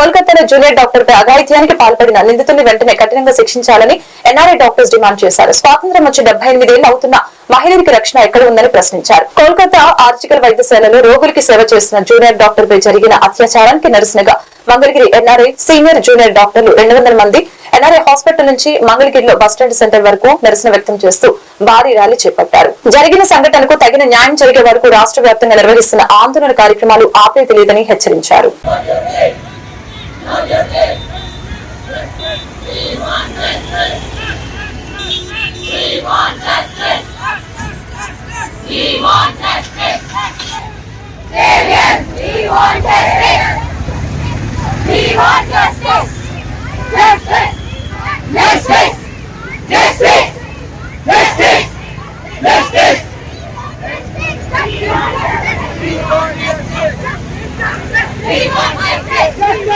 కోల్కతాలో junior doctor పై అఘాయిత్యానికి పాల్పడిన నిందితుల్ని వెంటనే కఠినంగా శిక్షించాలని ఎన్ఆర్ఐ డాక్టర్స్ డిమాండ్ చేశారు. స్వాతంత్రం వచ్చి డెబ్బై ఎనిమిదేళ్ళు అవుతున్న మహిళలకు రక్షణ ఎక్కడ ఉందని ప్రశ్నించారు. కోల్కతా ఆర్జికల్ వైద్యశాలలో రోగులకి సేవ చేస్తున్న జూనియర్ డాక్టర్ పై జరిగిన అత్యాచారానికి నిరసనగా మంగళగిరి ఎన్ఆర్ఐ సీనియర్ జూనియర్ డాక్టర్లు రెండు వందల మంది ఎన్ఆర్ఐ హాస్పిటల్ నుంచి మంగళగిరిలో బస్టాండ్ సెంటర్ వరకు నిరసన వ్యక్తం చేస్తూ భారీ ర్యాలీ చేపట్టారు. జరిగిన సంఘటనకు తగిన న్యాయం జరిగే వరకు రాష్ట్ర వ్యాప్తంగా నిర్వహిస్తున్న ఆందోళన కార్యక్రమాలు ఆపేది లేదని హెచ్చరించారు. We want justice!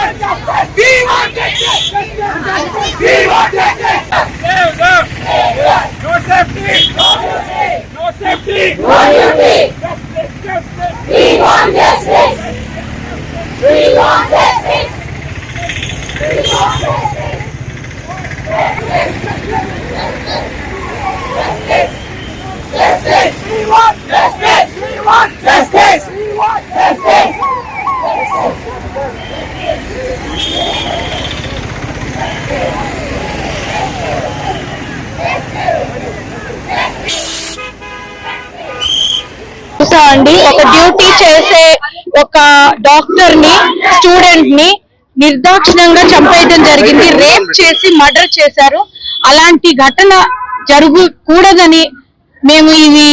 We want justice! చూసామండి ఒక డ్యూటీ చేసే ఒక డాక్టర్ని స్టూడెంట్ని నిర్దాక్షిణంగా చంపేయడం జరిగింది. రేప్ చేసి మర్డర్ చేశారు. అలాంటి ఘటన జరగకూడదని మేము ఇది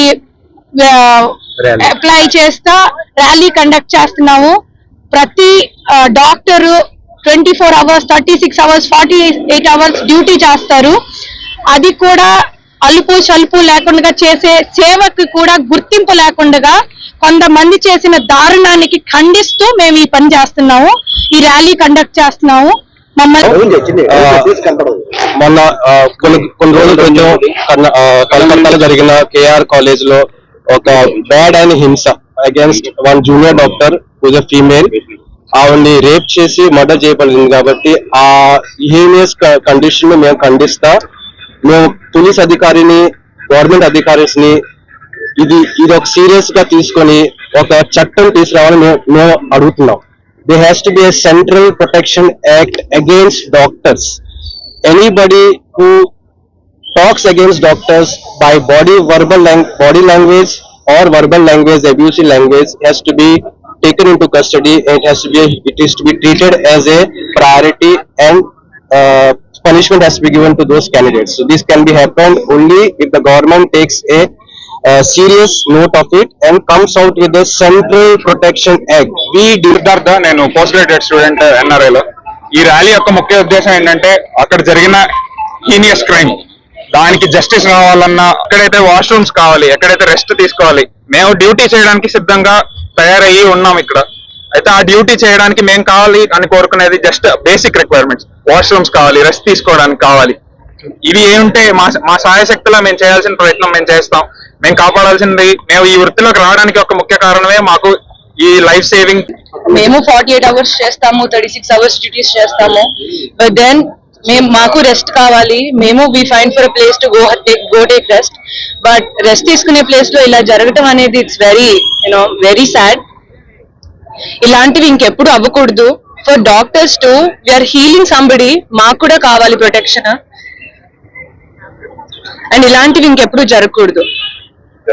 అప్లై చేస్తా ర్యాలీ కండక్ట్ చేస్తున్నాము. ప్రతి doctor twenty four hours thirty six hours forty eight hours duty చేస్తారు. అది కూడా అలుపు సలుపు లేకుండా చేసే సేవకు కూడా గుర్తింపు లేకుండా కొంతమంది చేసిన దారుణానికి ఖండిస్తూ మేము ఈ పని చేస్తున్నాము ఈ ర్యాలీ కండక్ట్ చేస్తున్నాము. మమ్మల్ని మొన్న కొన్ని కొన్ని రోజుల క్రితం కలకత్తాలో జరిగిన కేఆర్ కాలేజ్లో ఒక బ్యాడ్ అయిన హింస against one junior doctor whose a female ఆవిడ్ని రేప్ చేసి మర్డర్ చేయబడింది కాబట్టి ఆ హీనియస్ కండిషన్ని మేము ఖండిస్తా మేము పోలీస్ అధికారిని గవర్నమెంట్ అధికారీస్ని ఇది ఇది ఒక సీరియస్ గా తీసుకొని ఒక చట్టం తీసుకురావాలని మేము మేము అడుగుతున్నాం they has to be a central protection act against doctors anybody who talks against doctors by body verbal lang- body language or verbal language abusive language has to be taken into custody and it has to be it is to be treated as a priority and uh, punishment has to be given to those candidates so this can be happened only if the government takes a uh, serious note of it and comes out with a central protection act. we Siddhartha నేను post graduate student NRI లో. ఈ rally యొక్క ముఖ్య ఉద్దేశం ఏంటంటే అక్కడ జరిగిన heinous crime. దానికి జస్టిస్ కావాలన్నా ఎక్కడైతే వాష్రూమ్స్ కావాలి ఎక్కడైతే రెస్ట్ తీసుకోవాలి మేము డ్యూటీ చేయడానికి సిద్ధంగా తయారయ్యి ఉన్నాం ఇక్కడ. అయితే ఆ డ్యూటీ చేయడానికి మేము కావాలి అని కోరుకునేది జస్ట్ బేసిక్ రిక్వైర్మెంట్స్. వాష్రూమ్స్ కావాలి రెస్ట్ తీసుకోవడానికి కావాలి. ఇవి ఏముంటే మా మా సాయశక్తిలో మేము చేయాల్సిన ప్రయత్నం మేము చేస్తాం. మేము కాపాడాల్సింది మేము ఈ వృత్తిలోకి రావడానికి ఒక ముఖ్య కారణమే మాకు ఈ లైఫ్ సేవింగ్ మేము ఫార్టీ ఎయిట్ అవర్స్ చేస్తాము థర్టీ సిక్స్ అవర్స్ డ్యూటీస్ చేస్తాము. బట్ దెన్ మేము మాకు రెస్ట్ కావాలి. మేము we find for place to go take go take rest but rest తీసుకునే ప్లేస్లో ఇలా జరగటం అనేది it's very you know very sad ఇలాంటివి ఇంకెప్పుడు అవ్వకూడదు. For doctors to we're healing somebody మాకు కూడా కావాలి ప్రొటెక్షన్ అండ్ ఇలాంటివి ఇంకెప్పుడు జరగకూడదు.